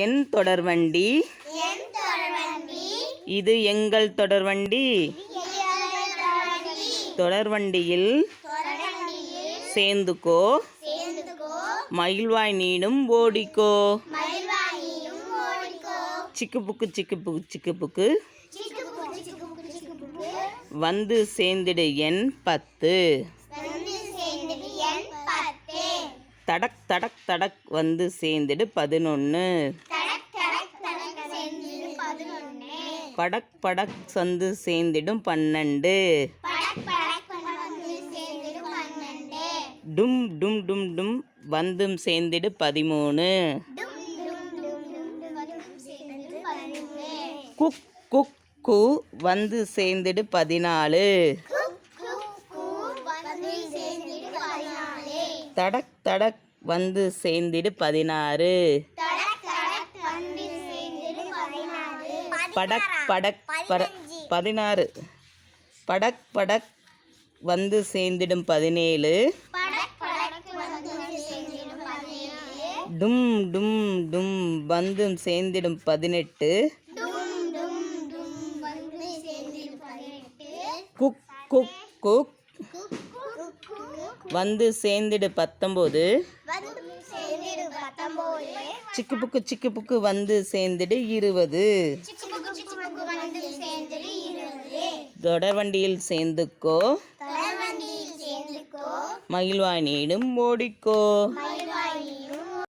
என் தொடர்வண்டி. இது எங்கள் தொடர்வண்டி. தொடர்வண்டியில் சேர்ந்துக்கோ. மயில்வாய் நீடும் ஓடிக்கோ. சிக்கு புக்கு சிக்கு புக்கு சிக்கு புக்கு வந்து சேர்ந்திடு எண் பத்து வந்து சேர்ந்தது என் பத்து தடக் தடக் தடக் வந்து சேர்ந்திடு பதினொன்று படக் படக் வந்து சேர்ந்திடும் பன்னெண்டு. டும் டும் டும் டும் வந்தும் சேர்ந்திடு பதிமூணு. குக் குக் கு வந்து சேர்ந்திடு பதினாலு குக் குக் கூ வந்து சேர்ந்தது பதினாலு தடக் தடக் வந்து சேர்ந்திடு பதினாறு. படக் படக் பர பதினாறு. படக் படக் வந்து சேர்ந்திடும் பதினேழு. டும் டும் டும் வந்து சேர்ந்திடும் பதினெட்டு. குக் குக் குக் வந்து சேர்ந்திடு பத்தொம்போது. சிக்கு புக்கு சிக்கு புக்கு வந்து சேர்ந்திடு இருபது. தொடர்வண்டியில் சேர்ந்துக்கோ. மகிழ்வாணியிடும் ஓடிக்கோ.